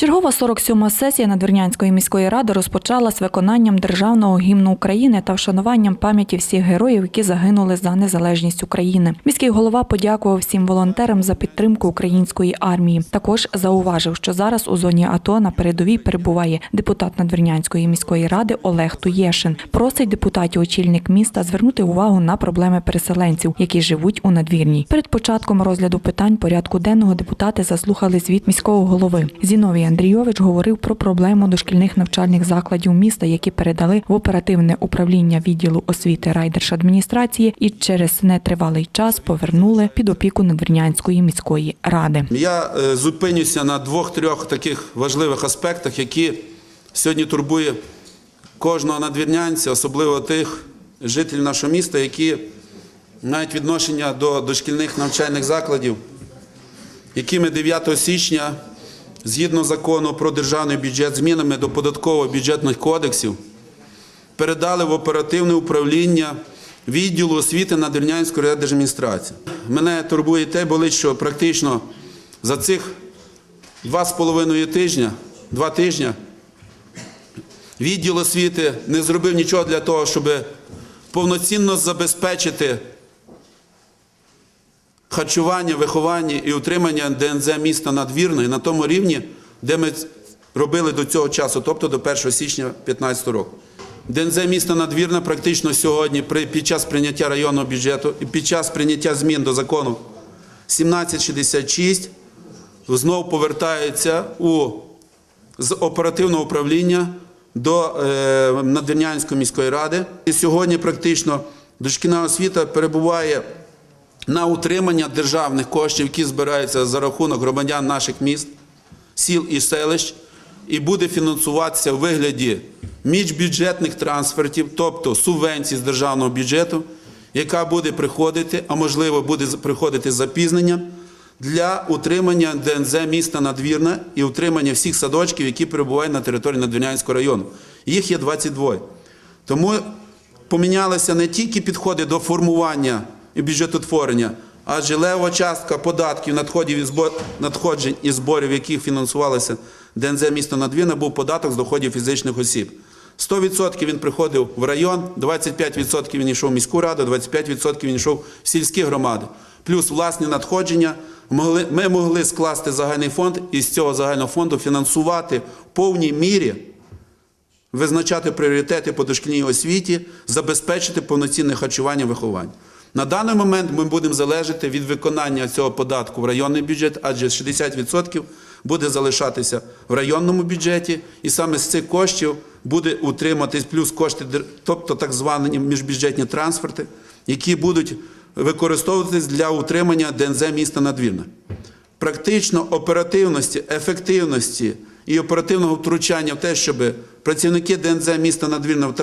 Чергова 47-ма сесія Надвірнянської міської ради розпочалась виконанням державного гімну України та вшануванням пам'яті всіх героїв, які загинули за незалежність України. Міський голова подякував всім волонтерам за підтримку української армії. Також зауважив, що зараз у зоні АТО на передовій перебуває депутат Надвірнянської міської ради Олег Туєшин. Просить депутатів очільник міста звернути увагу на проблеми переселенців, які живуть у надвірній. Перед початком розгляду питань порядку денного депутати заслухали звіт міського голови. Зіновій Андрійович говорив про проблему дошкільних навчальних закладів міста, які передали в оперативне управління відділу освіти райдержадміністрації і через нетривалий час повернули під опіку Надвірнянської міської ради. Я е, зупинюся на двох-трьох таких важливих аспектах, які сьогодні турбує кожного надвірнянця, особливо тих жителів нашого міста, які мають відношення до дошкільних навчальних закладів, які ми 9 січня, згідно закону про державний бюджет, змінами до податкового бюджетних кодексів, передали в оперативне управління відділу освіти Надвірнянської райдержадміністрації. Мене турбує те, болить, що практично за цих два з половиною тижня, два тижні, відділ освіти не зробив нічого для того, щоб повноцінно забезпечити харчування, виховання і утримання ДНЗ міста надвірної на тому рівні, де ми робили до цього часу, тобто до 1 січня 2015 року. ДНЗ міста надвірна практично сьогодні під час прийняття районного бюджету і під час прийняття змін до закону 1766 знову повертається у, з оперативного управління до е, Надвірнянської міської ради. І сьогодні практично дошкільна освіта перебуває на утримання державних коштів, які збираються за рахунок громадян наших міст, сіл і селищ, і буде фінансуватися в вигляді міжбюджетних трансфертів, тобто субвенцій з державного бюджету, яка буде приходити, а можливо буде приходити з запізненням для утримання ДНЗ міста Надвірна і утримання всіх садочків, які перебувають на території Надвірнянського району. Їх є 22. Тому помінялися не тільки підходи до формування і бюджетотворення, адже лева частка податків, надходів і збор... надходжень і зборів, яких фінансувалося ДНЗ міста Надвірна, був податок з доходів фізичних осіб. 100% він приходив в район, 25% він йшов в міську раду, 25% він йшов в сільські громади. Плюс власні надходження. Ми могли скласти загальний фонд і з цього загального фонду фінансувати в повній мірі визначати пріоритети по дошкільній освіті, забезпечити повноцінне харчування виховання. На даний момент ми будемо залежати від виконання цього податку в районний бюджет, адже 60% буде залишатися в районному бюджеті, і саме з цих коштів буде утриматись плюс кошти, тобто так звані міжбюджетні трансферти, які будуть використовуватись для утримання ДНЗ міста Надвірна практично оперативності, ефективності і оперативного втручання в те, щоб працівники ДНЗ міста Надвірна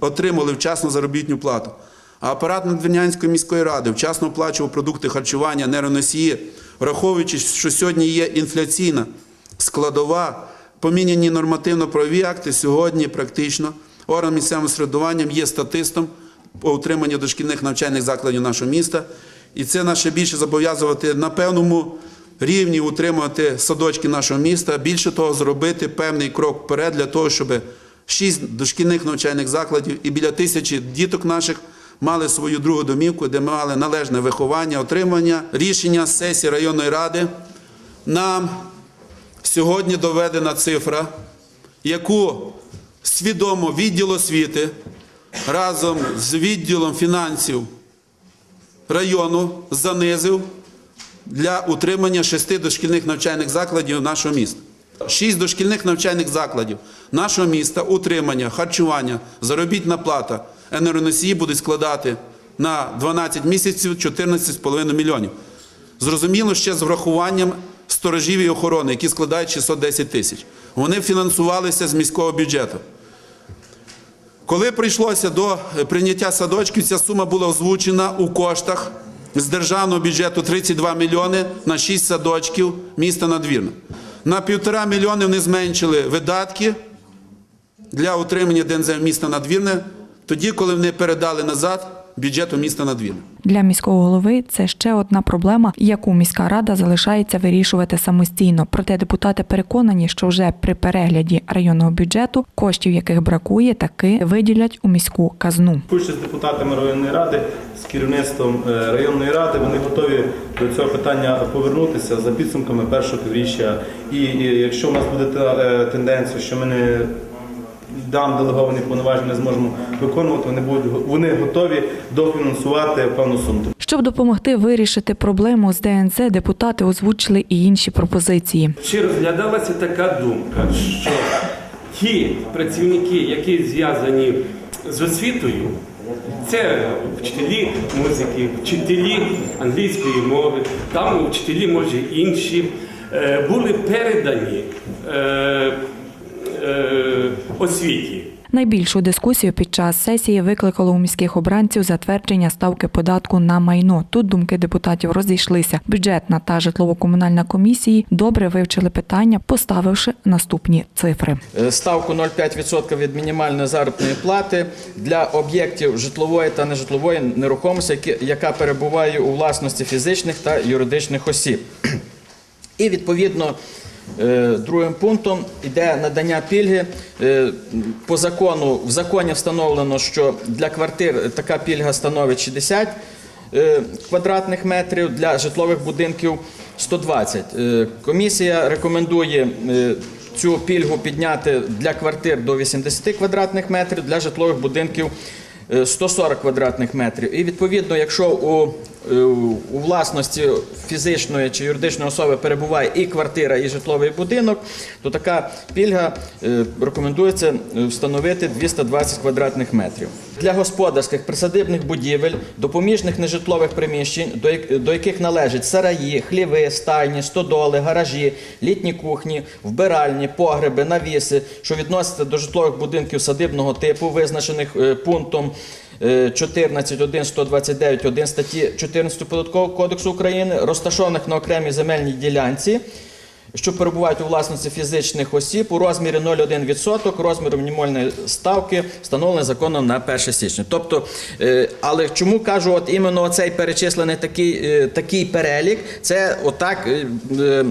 отримали вчасно заробітну плату. Апарат Надвірнянської міської ради вчасно оплачував продукти харчування, нейроносії, враховуючи, що сьогодні є інфляційна складова, поміняні нормативно-правові акти, сьогодні практично орган місцевого самоврядування є статистом по утриманню дошкільних навчальних закладів нашого міста. І це наше більше зобов'язувати на певному рівні утримувати садочки нашого міста. Більше того, зробити певний крок вперед для того, щоб шість дошкільних навчальних закладів і біля тисячі діток наших мали свою другу домівку, де ми мали належне виховання, отримання рішення сесії районної ради. Нам сьогодні доведена цифра, яку свідомо відділ освіти разом з відділом фінансів району занизив для утримання шести дошкільних навчальних закладів нашого міста. Шість дошкільних навчальних закладів нашого міста, утримання, харчування, заробітна плата, енергоносії будуть складати на 12 місяців 14,5 мільйонів. Зрозуміло, ще з врахуванням сторожів і охорони, які складають 610 тисяч. Вони фінансувалися з міського бюджету. Коли прийшлося до прийняття садочків, ця сума була озвучена у коштах з державного бюджету 32 мільйони на 6 садочків міста Надвірна. На півтора мільйони вони зменшили видатки для утримання ДНЗ міста Надвірне, тоді, коли вони передали назад бюджету міста Надвірна. Для міського голови це ще одна проблема, яку міська рада залишається вирішувати самостійно. Проте депутати переконані, що вже при перегляді районного бюджету коштів, яких бракує, таки виділять у міську казну. Спілкуючись з депутатами районної ради, з керівництвом е, районної ради, вони готові до цього питання повернутися за підсумками першого півріччя. І, і якщо в нас буде та е, тенденція, що ми не дан делеговані повноваження зможемо виконувати, вони будуть вони готові дофінансувати певну суму. Щоб допомогти вирішити проблему з ДНЗ, депутати озвучили і інші пропозиції. Чи розглядалася така думка, що ті працівники, які зв'язані з освітою, це вчителі музики, вчителі англійської мови, там вчителі, може, інші, е, були передані е, е, освіті. Найбільшу дискусію під час сесії викликало у міських обранців затвердження ставки податку на майно. Тут думки депутатів розійшлися. Бюджетна та житлово-комунальна комісії добре вивчили питання, поставивши наступні цифри. Е, ставку 0,5% від мінімальної заробітної плати для об'єктів житлової та нежитлової нерухомості, яка перебуває у власності фізичних та юридичних осіб. І відповідно другим пунктом йде надання пільги. Е, По закону в законі встановлено, що для квартир така пільга становить 60 е, квадратних метрів, для житлових будинків 120. Е, Комісія рекомендує е, цю пільгу підняти для квартир до 80 квадратних метрів, для житлових будинків е, 140 квадратних метрів. І відповідно, якщо у, е, у власності фізичної чи юридичної особи перебуває і квартира, і житловий будинок, то така пільга е, рекомендується е, встановити 220 квадратних метрів. Для господарських присадибних будівель, допоміжних нежитлових приміщень, до яких належать сараї, хліви, стайні, стодоли, гаражі, літні кухні, вбиральні, погреби, навіси, що відносяться до житлових будинків садибного типу, визначених е, пунктом е, 14.1.129.1 статті 14 Податкового кодексу України, розташованих на окремій земельній ділянці, що перебувають у власності фізичних осіб у розмірі 0,1% розміру мінімальної ставки, встановлений законом на 1 січня. Тобто, е, але чому кажу, от іменно оцей перечислений такий, е, такий перелік, це отак е,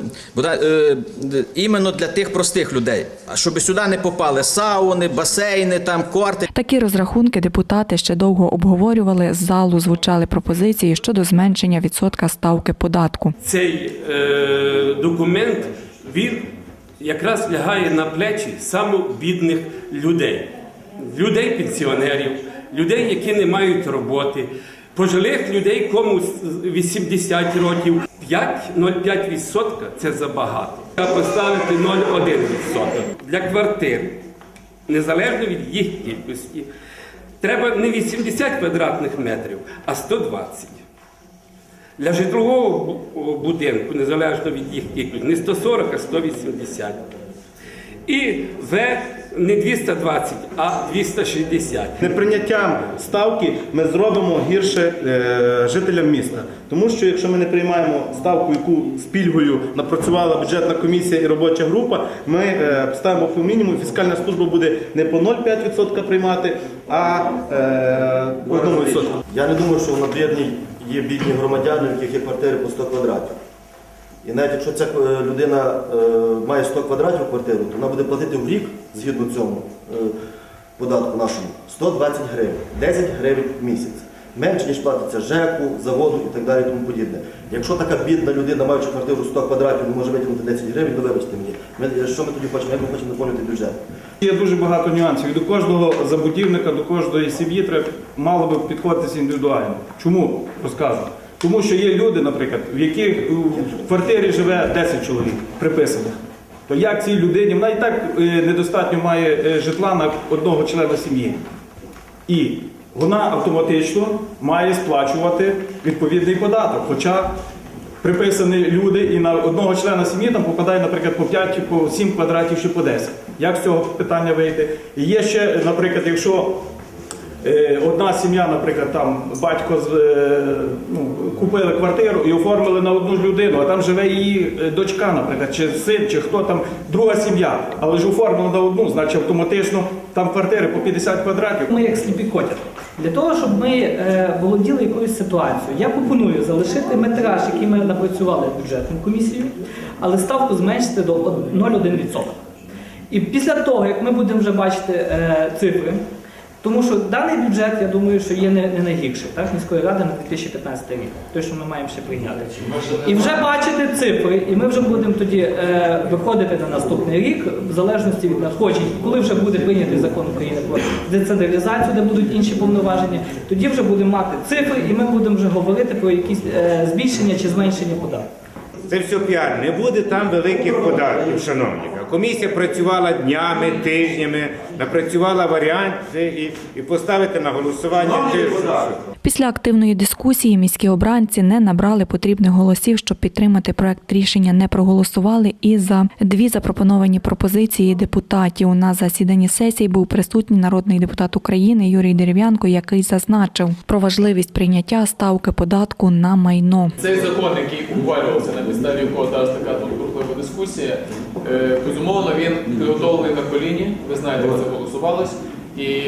іменно для тих простих людей, А щоб сюди не попали сауни, басейни, там корти. Такі розрахунки депутати ще довго обговорювали. З залу звучали пропозиції щодо зменшення відсотка ставки податку. Цей е, документ він якраз лягає на плечі самобідних людей, людей пенсіонерів, людей, які не мають роботи, пожилих людей, кому 80 років. 5,05% це забагато. Треба поставити 0,1% для квартир, незалежно від їх кількості. Треба не 80 квадратних метрів, а 120. Для житлового будинку, незалежно від їх кількості, не 140, а 180. І В не 220, а 260. Неприйняттям ставки ми зробимо гірше е, жителям міста. Тому що якщо ми не приймаємо ставку, яку з пільгою напрацювала бюджетна комісія і робоча група, ми е, ставимо по мінімуму. Фіскальна служба буде не по 0,5% приймати, а е, 1%. Я не думаю, що в надвірній є бідні громадяни, у яких є квартири по 100 квадратів. І навіть якщо ця е, людина е, має 100 квадратів квартиру, то вона буде платити в рік, згідно цьому е, податку нашому, 120 гривень, 10 гривень в місяць. Менше, ніж платиться ЖЕКу, заводу і так далі тому подібне. Якщо така бідна людина, маючи квартиру 100 квадратів, не може витягнути 10 гривень, то вибачте мені. Що ми тоді хочемо? Як ми хочемо наповнювати бюджет? Є дуже багато нюансів. До кожного забудівника, до кожної сім'ї треба мало би підходитися індивідуально. Чому розказую? Тому що є люди, наприклад, в яких в квартирі живе 10 чоловік приписаних. То як цій людині, вона і так е, недостатньо має е, житла на одного члена сім'ї. І вона автоматично має сплачувати відповідний податок. Хоча приписані люди і на одного члена сім'ї там попадає, наприклад, по 5 чи по 7 квадратів чи по 10. Як з цього питання вийти? І є ще, наприклад, якщо одна сім'я, наприклад, там батько е, ну, купили квартиру і оформили на одну людину, а там живе її е, дочка, наприклад, чи син, чи хто там, друга сім'я, але ж оформили на одну, значить автоматично там квартири по 50 квадратів. Ми як сліпі котята. Для того, щоб ми е, володіли якоюсь ситуацією, я пропоную залишити метраж, який ми напрацювали бюджетну комісію, але ставку зменшити до 0,1%. І після того, як ми будемо вже бачити е, цифри, тому що даний бюджет, я думаю, що є не, не найгірший так, міської ради на 2015 рік, той, що ми маємо ще прийняти. І вже бачити цифри, і ми вже будемо тоді е, виходити на наступний рік, в залежності від надходжень, коли вже буде прийнятий закон України про децентралізацію, де будуть інші повноваження, тоді вже будемо мати цифри, і ми будемо вже говорити про якісь е, збільшення чи зменшення податків. Це все піар. Не буде там великих податків, шановні. Комісія працювала днями, тижнями, напрацювала варіанти і, і поставити на голосування. Після активної дискусії міські обранці не набрали потрібних голосів, щоб підтримати проект рішення. Не проголосували і за дві запропоновані пропозиції депутатів. На засіданні сесії був присутній народний депутат України Юрій Дерев'янко, який зазначив про важливість прийняття ставки податку на майно. Цей закон, який ухвалювався на підставі якого зараз така дискусія, е, безумовно він підготовлений на коліні. Ви знаєте, як це голосувалось. І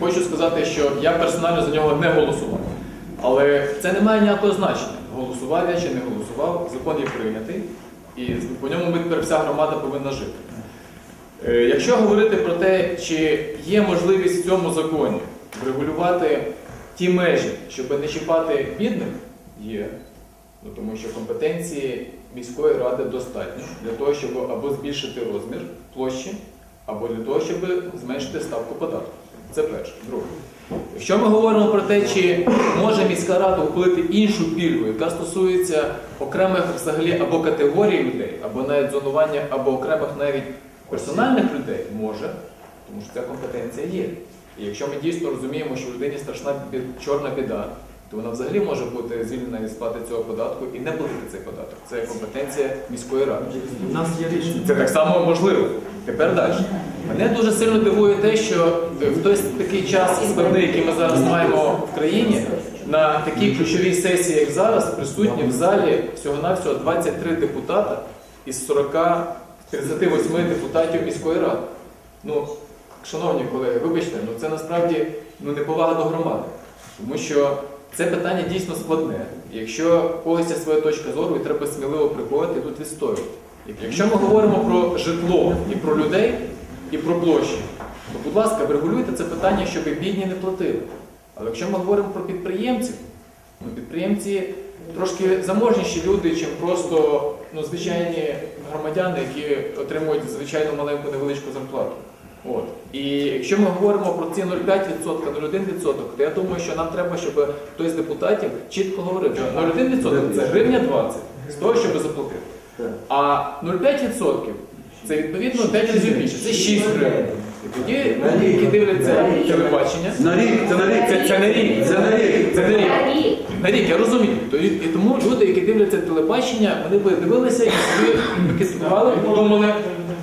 хочу сказати, що я персонально за нього не голосував. Але це не має ніякого значення. Голосував я чи не голосував, закон є прийнятий, і по ньому ми тепер вся громада повинна жити. Е, Якщо говорити про те, чи є можливість в цьому законі врегулювати ті межі, щоб не чіпати бідних, є. Ну, тому що компетенції міської ради достатньо для того, щоб або збільшити розмір площі, або для того, щоб зменшити ставку податку. Це перше. Друге. Якщо ми говоримо про те, чи може міська рада ухвалити іншу пільгу, яка стосується окремих взагалі або категорій людей, або навіть зонування, або окремих навіть персональних людей, може, тому що ця компетенція є. І якщо ми дійсно розуміємо, що людині страшна чорна біда, то вона взагалі може бути звільнена від сплати цього податку і не платити цей податок. Це компетенція міської ради. У нас є рішення. Це так само можливо. Тепер далі. Мене дуже сильно дивує те, що в той такий час складний, який ми зараз маємо в країні, на такій ключовій сесії, як зараз, присутні в залі всього-навсього 23 депутата із 40 38 депутатів міської ради. Ну, шановні колеги, вибачте, ну це насправді ну, неповага до громади. Тому що це питання дійсно складне. Якщо когось є своя точка зору, і треба сміливо приходити і тут відстоювати. Якщо ми говоримо про житло і про людей, і про площі, то, будь ласка, врегулюйте це питання, щоб бідні не платили. Але якщо ми говоримо про підприємців, ну, підприємці трошки заможніші люди, чим просто ну, звичайні громадяни, які отримують звичайну маленьку невеличку зарплату. От. І якщо ми говоримо про ці 0,5%, 0,1%, то я думаю, що нам треба, щоб хтось з депутатів чітко говорив, що 0,1% це гривня 20 з того, щоб заплатити. А 0,5% це відповідно 5 разів більше, це 6 гривень. І тоді які дивляться телебачення, На рік, це на рік. це, це не рік, Це на рік. Це рік. Я розумію. І, і тому люди, які дивляться телебачення, вони би дивилися і собі кислували, подумали,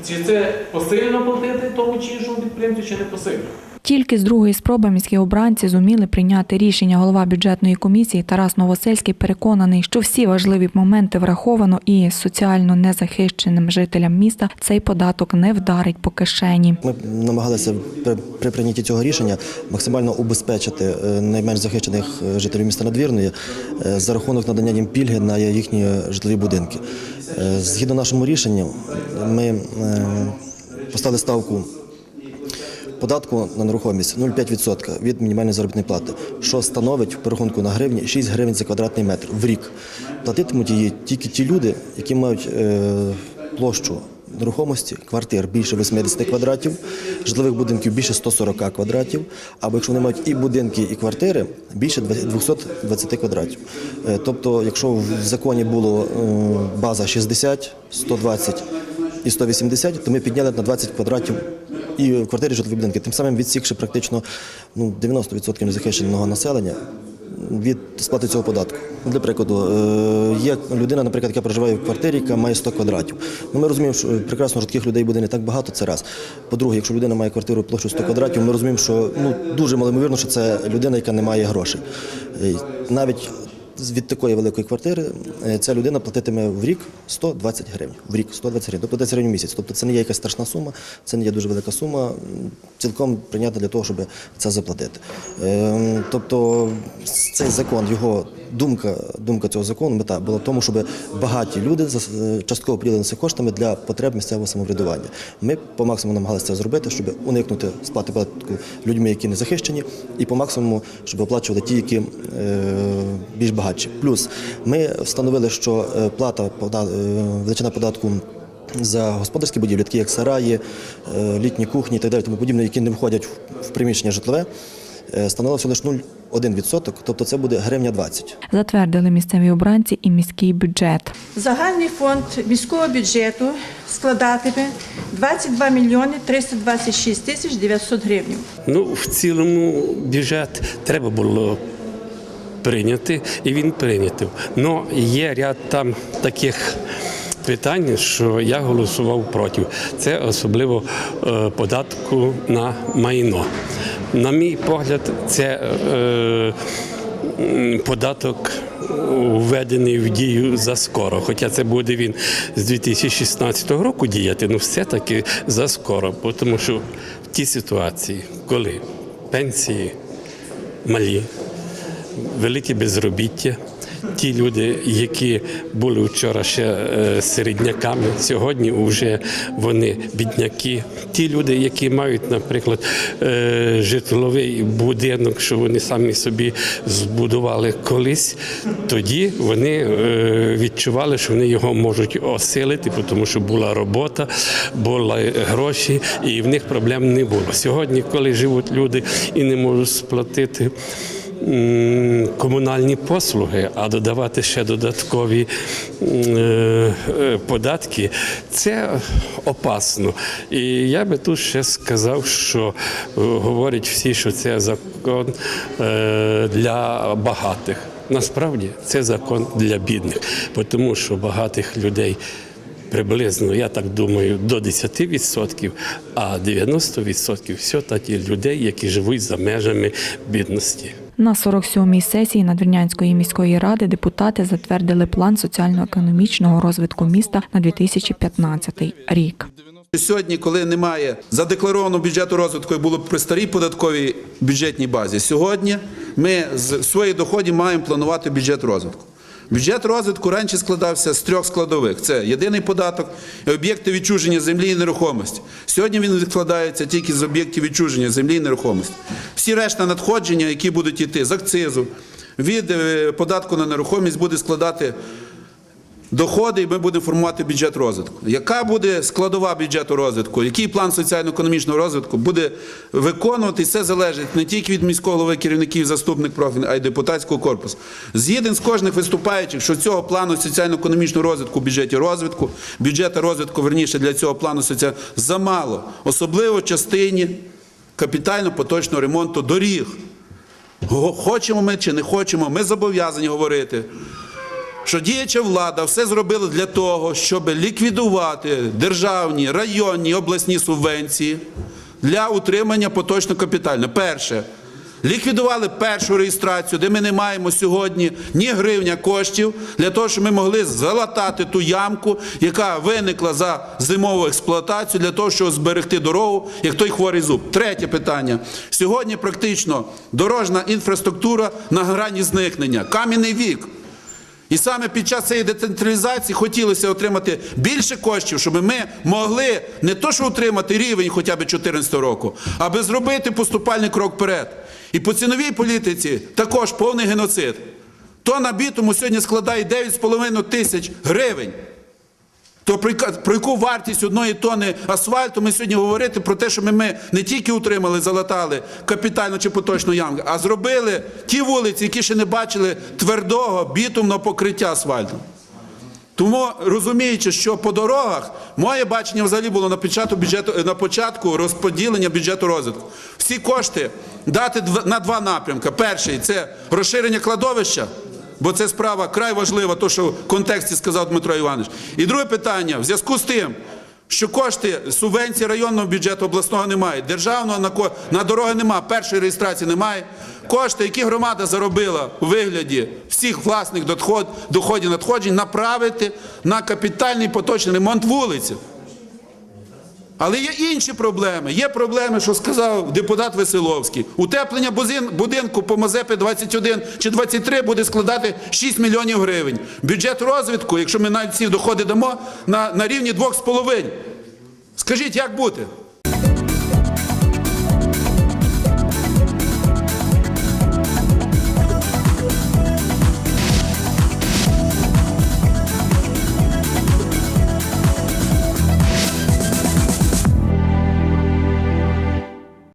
чи це посильно платити тому чи іншому підприємцю, чи не посильно. Тільки з другої спроби міські обранці зуміли прийняти рішення. Голова бюджетної комісії Тарас Новосельський переконаний, що всі важливі моменти враховано і соціально незахищеним жителям міста цей податок не вдарить по кишені. Ми намагалися при, при прийнятті цього рішення максимально убезпечити е, найменш захищених е, жителів міста Надвірної е, за рахунок надання їм пільги на їхні житлові будинки. Згідно нашому рішенню, ми поставили ставку податку на нерухомість 0,5% від мінімальної заробітної плати, що становить в перерахунку на гривні 6 гривень за квадратний метр в рік. Платитимуть її тільки ті люди, які мають е, площу нерухомості, квартир більше 80 квадратів, житлових будинків більше 140 квадратів, або якщо вони мають і будинки, і квартири, більше 220 квадратів. Е, Тобто, якщо в законі було е, база 60, 120 і 180, то ми підняли на 20 квадратів і в квартирі житлові будинки, тим самим відсікши практично ну, 90% незахищеного населення від сплати цього податку. Для прикладу, е, є людина, наприклад, яка проживає в квартирі, яка має 100 квадратів. Ну, ми розуміємо, що прекрасно що таких людей буде не так багато. Це раз. По-друге, якщо людина має квартиру площу 100 квадратів, ми розуміємо, що ну дуже малоймовірно, що це людина, яка не має грошей. Е, Навіть від такої великої квартири е, ця людина платитиме в рік 120 гривень. В рік 120 гривень, тобто 10 гривень в місяць. Тобто це не є якась страшна сума, це не є дуже велика сума, цілком прийнятна для того, щоб це заплатити. Е, Тобто цей закон, його думка, думка цього закону, мета була в тому, щоб багаті люди е, частково поділилися коштами для потреб місцевого самоврядування. Ми по максимуму намагалися це зробити, щоб уникнути сплати податку людьми, які не захищені, і по максимуму, щоб оплачували ті, які е, більш багатші. Плюс ми встановили, що е, плата пода- е, величина податку. За господарські будівлі, такі як сараї, е, літні кухні і так далі, тому подібне, які не входять в- приміщення житлове, становилося лише 0,1%, тобто це буде гривня 20. Затвердили місцеві обранці і міський бюджет. Загальний фонд міського бюджету складатиме 22 мільйони 326 тисяч 900 гривень. Ну, в цілому бюджет треба було прийняти, і він прийнятий. Але є ряд там таких питань, що я голосував проти. Це особливо е, податку на майно. На мій погляд, це е, податок введений в дію заскоро. Хоча це буде він з 2016 року діяти, ну все-таки заскоро, тому що в тій ситуації, коли пенсії малі, велике безробіття. Ті люди, які були вчора ще е, середняками, сьогодні вже вони бідняки. Ті люди, які мають, наприклад, е, житловий будинок, що вони самі собі збудували колись, тоді вони е, відчували, що вони його можуть осилити, тому що була робота, були гроші, і в них проблем не було. Сьогодні, коли живуть люди і не можуть сплатити комунальні послуги, а додавати ще додаткові е, е, податки, це опасно. І я би тут ще сказав, що е, говорять всі, що це закон для багатих. Насправді це закон для бідних, тому що багатих людей. Приблизно, я так думаю, до 10%, а 90% все такі людей, які живуть за межами бідності. На 47-й сесії Надвірнянської міської ради депутати затвердили план соціально-економічного розвитку міста на 2015 рік. Сьогодні, коли немає задекларованого бюджету розвитку, і було б при старій податковій бюджетній базі, сьогодні ми з своїх доходів маємо планувати бюджет розвитку. Бюджет розвитку раніше складався з трьох складових: це єдиний податок, об'єкти відчуження землі і нерухомості. Сьогодні він складається тільки з об'єктів відчуження землі і нерухомості. Всі решта надходження, які будуть йти з акцизу, від е, податку на нерухомість, буде складати доходи, і ми будемо формувати бюджет розвитку. Яка буде складова бюджету розвитку? Який план соціально-економічного розвитку буде виконувати? Це залежить не тільки від міського голови керівників, заступник профільний, а й депутатського корпусу. Згіден з кожних виступаючих, що цього плану соціально-економічного розвитку в бюджеті розвитку, бюджету розвитку, верніше для цього плану соціально замало, особливо в частині капітально-поточного ремонту доріг. Хочемо ми чи не хочемо, ми зобов'язані говорити що діяча влада все зробила для того, щоб ліквідувати державні, районні, обласні субвенції для утримання поточного капітального. Перше. Ліквідували першу реєстрацію, де ми не маємо сьогодні ні гривня коштів для того, щоб ми могли залатати ту ямку, яка виникла за зимову експлуатацію, для того, щоб зберегти дорогу, як той хворий зуб. Третє питання. Сьогодні практично дорожна інфраструктура на грані зникнення. Кам'яний вік. І саме під час цієї децентралізації хотілося отримати більше коштів, щоб ми могли не то, що отримати рівень хоча б 2014 року, аби зробити поступальний крок вперед. І по ціновій політиці також повний геноцид. Тонна бітуму сьогодні складає 9,5 тисяч гривень. То про яку вартість одної тони асфальту ми сьогодні говорити про те, що ми, ми не тільки утримали, залатали капітально чи поточну ямку, а зробили ті вулиці, які ще не бачили твердого бітумного покриття асфальту. Тому розуміючи, що по дорогах моє бачення взагалі було на початку бюджету на початку розподілення бюджету розвитку. Всі кошти дати на два напрямки. Перший це розширення кладовища, бо це справа край важлива, то що в контексті сказав Дмитро Іванович. І друге питання в зв'язку з тим. Що кошти субвенції районного бюджету обласного немає, державного на, на дороги немає, першої реєстрації немає. Кошти, які громада заробила у вигляді всіх власних доход, доходів надходжень, направити на капітальний поточний ремонт вулиці. Але є інші проблеми. Є проблеми, що сказав депутат Веселовський. Утеплення будинку по Мазепи 21 чи 23 буде складати 6 мільйонів гривень. Бюджет розвитку, якщо ми навіть ці доходи дамо, на, на рівні 2,5. Скажіть, як бути?